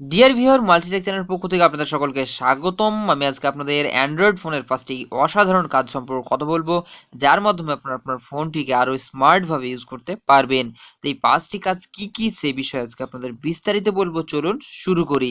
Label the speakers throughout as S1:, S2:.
S1: Deer viewer Multitech channel পক্ষ থেকে আপনাদের সকলকে স্বাগতম। আমি আজকে আপনাদের অ্যান্ড্রয়েড ফোনের ফার্স্টে অসাধারণ কাজ সম্পর্কে কথা বলব, যার মাধ্যমে আপনারা আপনার ফোনটিকে আরও স্মার্টভাবে ইউজ করতে পারবেন। তো এই পাঁচটি কাজ কি কি, সে বিষয়ে আজকে আপনাদের বিস্তারিত বলব। চলুন শুরু করি।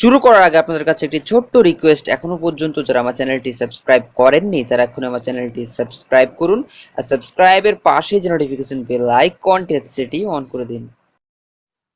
S1: শুরু করার আগে আপনাদের কাছে একটি ছোট্ট রিকোয়েস্ট এখনও পর্যন্ত যারা আমার চ্যানেলটি সাবস্ক্রাইব করেননি, তারা এখন আমার চ্যানেলটি সাবস্ক্রাইব করুন আর সাবস্ক্রাইবের পাশে যে নোটিফিকেশন বেল আইকনটি আছে সেটি অন করে দিন।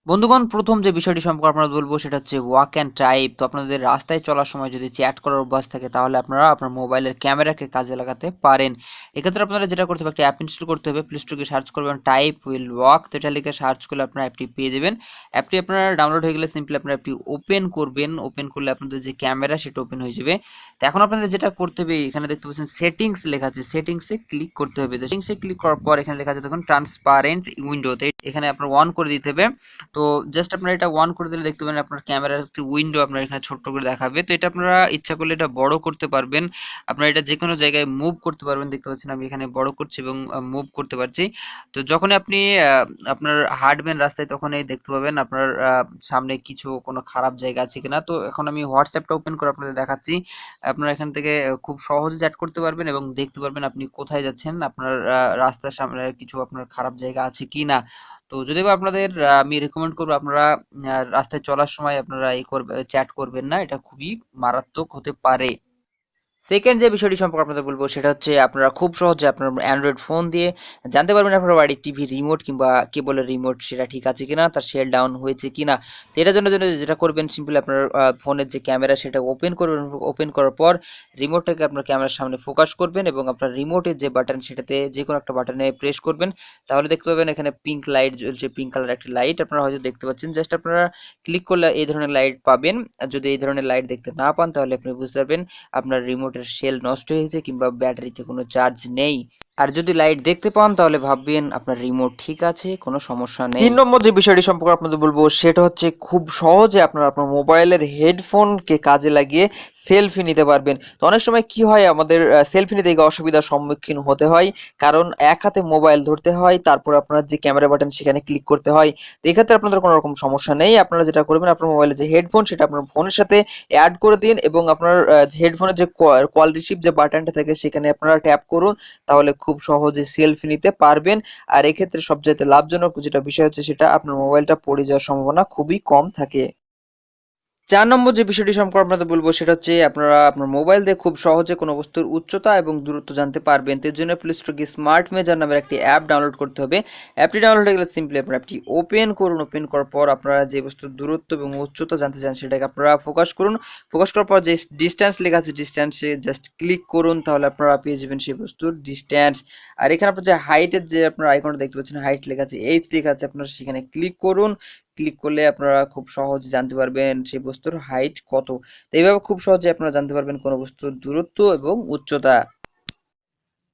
S1: বন্ধুগণ, প্রথম যে বিষয়টি সম্পর্কে আপনারা বলব সেটা হচ্ছে ওয়াক অ্যান্ড টাইপ তো আপনাদের রাস্তায় চলার সময় যদি চ্যাট করার অভ্যাস থাকে, তাহলে আপনারা আপনার মোবাইলের ক্যামেরাকে কাজে লাগাতে পারেন। এক্ষেত্রে আপনারা যেটা করতে হবে, একটা অ্যাপ ইনস্টল করতে হবে। প্লে স্টোরকে সার্চ করবেন টাইপ উইল ওয়াক তো এটা লিখে সার্চ করলে আপনারা অ্যাপটি পেয়ে যাবেন। অ্যাপটি আপনারা ডাউনলোড হয়ে গেলে সিম্পলি আপনারা অ্যাপটি ওপেন করবেন। ওপেন করলে আপনাদের যে ক্যামেরা সেটা ওপেন হয়ে যাবে। তো এখন আপনাদের যেটা করতে হবে, এখানে দেখতে পাচ্ছেন সেটিংস লেখা আছে। সেটিংসে ক্লিক করতে হবে। তো সেটিংসে ক্লিক করার পর এখানে লেখা আছে, দেখুন ট্রান্সপারেন্ট উইন্ডোতে এখানে আপনার অন করে দিতে হবে। তো জাস্ট আপনারা এটা ওয়ান করে দিলে দেখতে পাবেন আপনার ক্যামেরার একটি উইন্ডো আপনার এখানে ছোট্ট করে দেখাবে। তো এটা আপনারা ইচ্ছা করলে এটা বড় করতে পারবেন। আপনারা এটা যে কোনো জায়গায় মুভ করতে পারবেন। দেখতে পাচ্ছেন আমি এখানে বড় করছি এবং মুভ করতে পারছি। তো যখনই আপনি আপনার হাঁটবেন রাস্তায় তখনই দেখতে পাবেন আপনার সামনে কিছু কোনো খারাপ জায়গা আছে কিনা। তো এখন আমি হোয়াটসঅ্যাপটা ওপেন করে আপনাদের দেখাচ্ছি। আপনারা এখান থেকে খুব সহজে চ্যাট করতে পারবেন এবং দেখতে পারবেন আপনি কোথায় যাচ্ছেন, আপনার রাস্তার সামনে কিছু আপনার খারাপ জায়গা আছে কি না তো যদি বা আপনাদের আমি রেকমেন্ড করব আপনারা রাস্তায় চলার সময় আপনারা এই করবে চ্যাট করবেন না, এটা খুবই মারাত্মক হতে পারে। সেকেন্ড যে বিষয়টি সম্পর্কে আপনাদের বলব, সেটা হচ্ছে আপনারা খুব সহজে আপনার অ্যান্ড্রয়েড ফোন দিয়ে জানতে পারবেন আপনার বাড়ির টিভি রিমোট কিংবা কেবলের রিমোট সেটা ঠিক আছে কিনা, তার সেল ডাউন হয়েছে কিনা। তো এটার জন্য যেটা করবেন সিম্পলি আপনার ফোনের যে ক্যামেরা সেটা ওপেন করবেন ওপেন করার পর রিমোটটাকে আপনার ক্যামেরার সামনে ফোকাস করবেন এবং আপনার রিমোটের যে বাটন সেটাতে যে কোনো একটা বাটনে প্রেস করবেন। তাহলে দেখতে পাবেন এখানে পিঙ্ক লাইট জ্বলছে পিঙ্ক কালার একটি লাইট আপনারা হয়তো দেখতে পাচ্ছেন জাস্ট আপনারা ক্লিক করলে এই ধরনের লাইট পাবেন। যদি এই ধরনের লাইট দেখতে না পান, তাহলে আপনি বুঝতে পারবেন আপনার রিমোটের সেল নষ্ট হয়েছে কিংবা ব্যাটারিতে কোনো চার্জ নেই। আর যদি লাইট দেখতে পান, তাহলে ভাববেন আপনার রিমোট ঠিক আছে, কোনো সমস্যা নেই। তিন নম্বর যে বিষয়টি সম্পর্কে আপনাদের বলব, সেটা হচ্ছে খুব সহজে আপনারা আপনার মোবাইলের হেডফোনকে কাজে লাগিয়ে সেলফি নিতে পারবেন। তো অনেক সময় কি হয়, আমাদের সেলফি নিতে গিয়ে অসুবিধার সম্মুখীন হতে হয়, কারণ এক হাতে মোবাইল ধরতে হয়, তারপর আপনার যে ক্যামেরা বাটন সেখানে ক্লিক করতে হয়। তো এক্ষেত্রে আপনাদের কোনো রকম সমস্যা নেই, আপনারা যেটা করবেন, আপনার মোবাইলে যে হেডফোন সেটা আপনার ফোনের সাথে অ্যাড করে দিন এবং আপনার হেডফোনের যে কল রিসিভ যে বাটনটা থাকে, সেখানে আপনারা ট্যাপ করুন, তাহলে খুব সহজে সেলফি নিতে পারবেন। আর এক্ষেত্রে সবচাইতে লাভজনক যেটা বিষয় হচ্ছে সেটা আপনার মোবাইলটা পড়ে যাওয়ার সম্ভাবনা খুবই কম থাকে। চার নম্বর যে বিষয়টি সম্পর্কে আপনাদের বলব, সেটা হচ্ছে আপনারা আপনার মোবাইল দিয়ে খুব সহজে কোনো বস্তুর উচ্চতা এবং দূরত্ব জানতে পারবেন। তো জন্য প্লে স্টোর গিয়ে স্মার্ট মেজার নামের একটি অ্যাপ ডাউনলোড করতে হবে। অ্যাপটি ডাউনলোড হয়ে গেলে সিম্পলি আপনার অ্যাপটি ওপেন করুন। ওপেন করার পর আপনারা যে বস্তুর দূরত্ব এবং উচ্চতা জানতে চান, সেটাকে আপনারা ফোকাস করুন। ফোকাস করার পর যে ডিস্ট্যান্স লেখা আছে ডিস্ট্যান্সে জাস্ট ক্লিক করুন, তাহলে আপনারা পেয়ে যাবেন সেই বস্তুর ডিস্ট্যান্স আর এখানে আপনার যে হাইটের যে আপনার আইকনটা দেখতে পাচ্ছেন হাইট লেখা আছে এইচ লেখা আছে, আপনারা সেখানে ক্লিক করুন। ক্লিক করলে আপনারা খুব সহজে জানতে পারবেন সেই বস্তুর হাইট কত। তো এইভাবে খুব সহজে আপনারা জানতে পারবেন কোন বস্তুর দূরত্ব এবং উচ্চতা।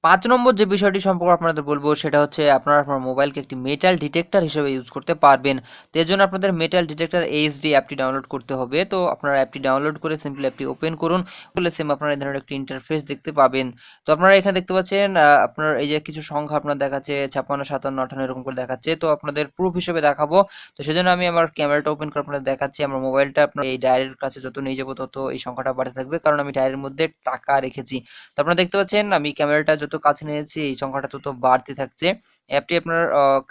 S1: পাঁচ নম্বর যে বিষয়টি সম্পর্কে আপনাদের বলব, সেটা হচ্ছে আপনারা আপনার মোবাইলকে একটি মেটাল ডিটেক্টর হিসেবে ইউজ করতে পারবেন। তো এর জন্য আপনাদের মেটাল ডিটেক্টর এইচডি অ্যাপটি ডাউনলোড করতে হবে। তো আপনারা অ্যাপটি ডাউনলোড করে সিম্পলি অ্যাপটি ওপেন করুন। বলে সেম আপনারা এই ধরনের একটি ইন্টারফেস দেখতে পাবেন। তো আপনারা এখানে দেখতে পাচ্ছেন আপনার এই যে কিছু সংখ্যা আপনার দেখাচ্ছে, ছাপ্পান্ন, সাতান্ন আটান্ন এরকম করে দেখাচ্ছে। তো আপনাদের প্রুফ হিসেবে দেখাবো। তো সেজন্য আমি আমার ক্যামেরাটা ওপেন করে আপনাদের দেখাচ্ছি। আমার মোবাইলটা আপনার এই ডায়ের কাছে যত নিয়ে যাব, তত এই সংখ্যাটা বাড়তে থাকবে। কারণ আমি ডায়েরির মধ্যে টাকা রেখেছি। তো আপনারা দেখতে পাচ্ছেন, আমি ক্যামেরাটা যত কাছে নিয়েছি, এই সংখ্যাটা তত বাড়তে থাকছে। অ্যাপটি আপনার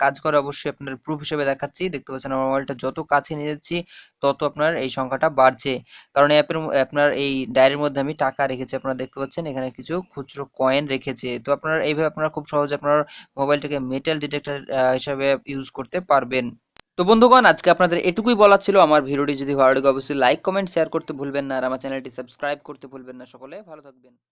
S1: কাজ করে অবশ্যই আপনার প্রুফ হিসেবে দেখাচ্ছি। দেখতে পাচ্ছেন আমার মোবাইলটা যত কাছে নিয়েছি, তত আপনার এই সংখ্যাটা বাড়ছে। কারণ অ্যাপের, আপনার এই ডায়েরির মধ্যে আমি টাকা রেখেছি, আপনারা দেখতে পাচ্ছেন, এখানে কিছু খুচরো কয়েন রেখেছে। তো আপনার, এইভাবে আপনারা খুব সহজে আপনার মোবাইলটাকে মেটাল ডিটেক্টর হিসাবে ইউজ করতে পারবেন। তো বন্ধুগণ, আজকে আপনাদের এটুকুই বলার ছিল। আমার ভিডিওটি যদি ভালো লাগে, অবশ্যই লাইক কমেন্ট শেয়ার করতে ভুলবেন না। আর আমার চ্যানেলটি সাবস্ক্রাইব করতে ভুলবেন না সকলে। ভালো থাকবেন।